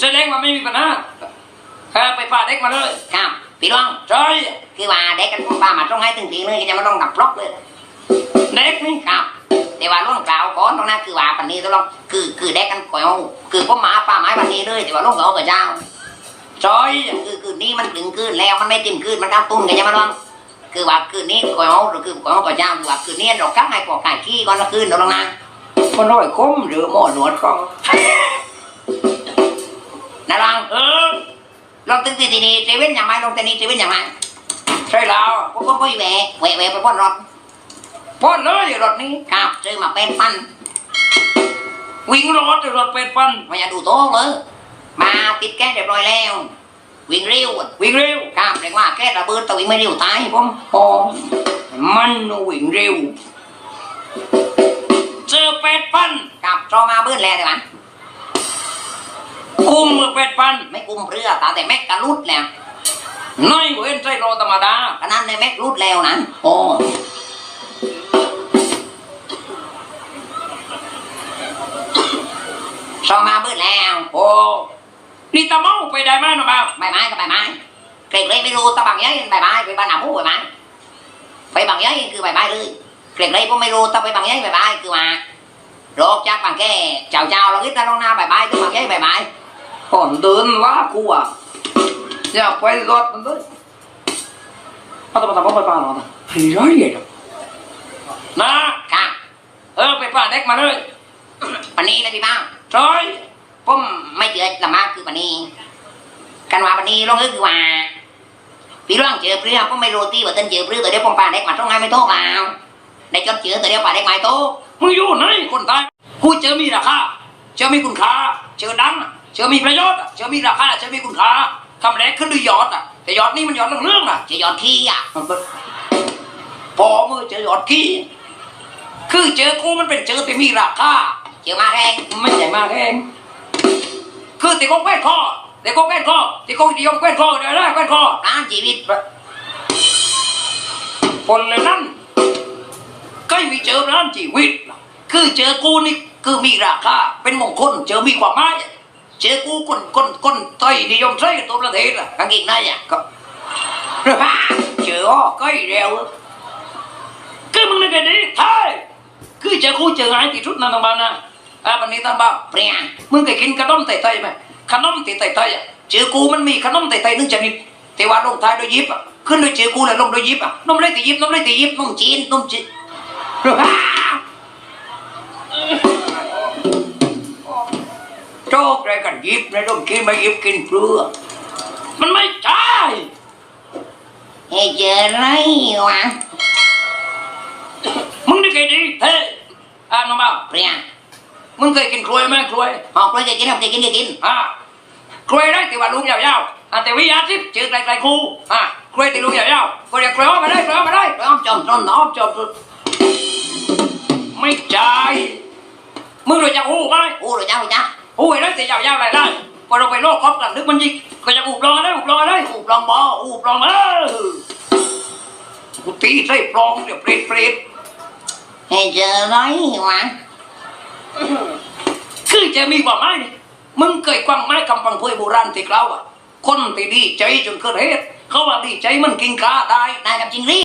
แสดงว่าไม่มีปัญหาแค่ไปป่าเด็กมาเลยครับพี่น้องใช่คือว่าเด็กกันป้ามาตรงให้ถึงทีเลยก็จะมาลองดับล็อกเลยเด็กนี่ครับแต่ว่าล่วงกล่าวก่อนตรงนั้นคือว่าปันนี้ต้องลองคือคือเด็กกันก่อยเอาคือพ่อหมาป้าไม้ปันนี้เลยแต่ว่าล่วงเอากับเจ้าใช่คือคือนี่มันถึงคืนแล้วมันไม่ติ่มคืนมันก้าวตุ้นกันยังมาลองคือว่าคืนนี้ก่อยเอาหรือคือก่อยเอากับเจ้าคือว่าคืนนี้เรากักให้ปอกไก่ขี้ก่อนละคืนเราลองนะคนน้อยคมหรือหม้อหนวดก็ นะลองเออลองตึงตีดีๆเซเว่นอย่างไรลองตีนี้เซเว่นอย่างไรใช่แล้วพวกพวกพวกแหวแหวแหวไปพ่นรถพ่นเลยรถนี้ครับซื้อมาเป็นพันวิ่งรถรถเป็ดปันมาอย่าดูโต๊ะเลยมาติดแก๊สเรียบร้อยแล้ว วิ่งเร็ววิ่งเร็วครับเรียกว่าแก๊สระเบิดแต่วิ่งไม่เร็วตายผมพอมันวิ่งเร็วเจอเป็ดปันครับรอมาเบิ้ลแล้วเดี๋ยวมัน กุมมือเป็ดปันไม่กุมเรือตาแต่แม็กกะรุดแล้วน้อยเว้นใจรอธรรมดาขนาดในแม็กรุดแล้วนะโอ้รอมาเบิ้ลแล้ว โอ้นี่ตะเมาไปได้ไหมนะบ่าวใบไม้ก็ใบไม้เกรงเลยไม่รู้ตะบังยัยใบไม้ไปบ้านหนาผู้ใบไม้ไปบางยัยคือใบไม้เลยเกรงเลยผมไม่รู้ตะไปบางยัยใบไม้คือว่าโรคจากบางแก่เจ้าเจ้าเราคิดนะลงหน้าใบไม้ตัวบางยัยใบไม้ ก่อนเดินว่ากูอะอยากไปรถมันด้วยเอาตัวมาทำไปป่าหรอนะให้ร้อยเลยนะครับเออไปป่าเด็กมาเลยวันนี้เลยพี่บ้างใช่ผมไม่เจอละมากคือวันนี้กันว่าวันนี้ลงก็คือว่าพี่ร่องเจอเพื่อผมไม่รู้ที่ว่าต้นเจอเพื่อแต่เดี๋ยวผมป่าเด็กมาต้องไงไม่โตเปล่าได้จดเจอแต่เดี๋ยวป่าเด็กไม่โตมึงอยู่ไหนคนตายกูเจอมีราคาเจอมีคุณค่าเจอดังอะ เจอมีประโยชน์อะเจอมีราคาเจอมีคุณค่าคำแรกขึ้นด้วยยอดอะแต่ยอดนี่มันยอดเรื่องๆอะจะยอดที่อะมันเป็นพอมือเจอยอดขี้คือเจอกูมันเป็นเจอที่มีราคาเจอมาแรงไม่ใหญ่มากเองคือติโกงแก้นคอติโกงแก้นคอติโกงนิยมแก้นคอเดี๋ยวได้แก้นคอร้านชีวิตคนเลยนั่นก็มีเจอร้านชีวิต คือเจอกูนี่คือมีราคาเป็นมงคลเจอมีความหมาย เจอกูคนคนคนไทยนิยมใช้ตัวประเทศอะกางเกงในอะก็เจออ้อก็อีเร็วคือมึงนึกไงดิไทยคือเจอกูเจอไงที่ชุดนั่นทางบ้านนะอ่าวันนี้ตาบ้าเปรี้ยงมึงเคยกินขนมไทยๆไหมขนมไทยๆอะเจอกูมันมีขนมไทยๆนึ่งชนิดแต่ว่าลงท้ายด้วยยิบอะขึ้นด้วยเจอกูแล้วลงด้วยยิบอะนมเลยตียิบนมเลยตียิบนมจีนนมจีน โชคอะไรกันยิบนะต้องกินไม่ยิบกินเปลือกมันไม่ใช่เฮ้ยเจออะไรวะมึงนี่เคยดีเท่อ่าน้องบ่าวเปรี้ยงมึงเคยกินกล้วยไหมกล้วยหอกเลยจะกินหอกจะกินจะกินอ่ากล้วยได้แต่ว่าลูกยาวๆอ่าแต่วิยาทิพย์ชื่อไกลๆครูอ่ากล้วยแต่ลูกยาวๆก็เรียกกล้วยอ้อมมาได้กล้วยอ้อมมาได้ร้องจอมต้นน้อมจบไม่ใช่มึงรู้จักหูไหมอู้หรือจ้าหรือจ้า หูไอ้ได้แต่ยาวๆไรได้พอเราไปโลกครบกันนึกมันยิงก็จะอุบลองได้อุบลองได้อู้ปลองบออูปลองเออกูตีใส่ปลองเดี๋ยวเปรตเปรตเฮ้ยเจออะไรวะคือจะมีความหมายนี่มึงเคยกวางไม้คำพังเพยโบราณที่กล่าวอะคนที่ดีใจจนเกิดเหตุเขาว่าดีใจมันกินกาได้นายกับจิงรี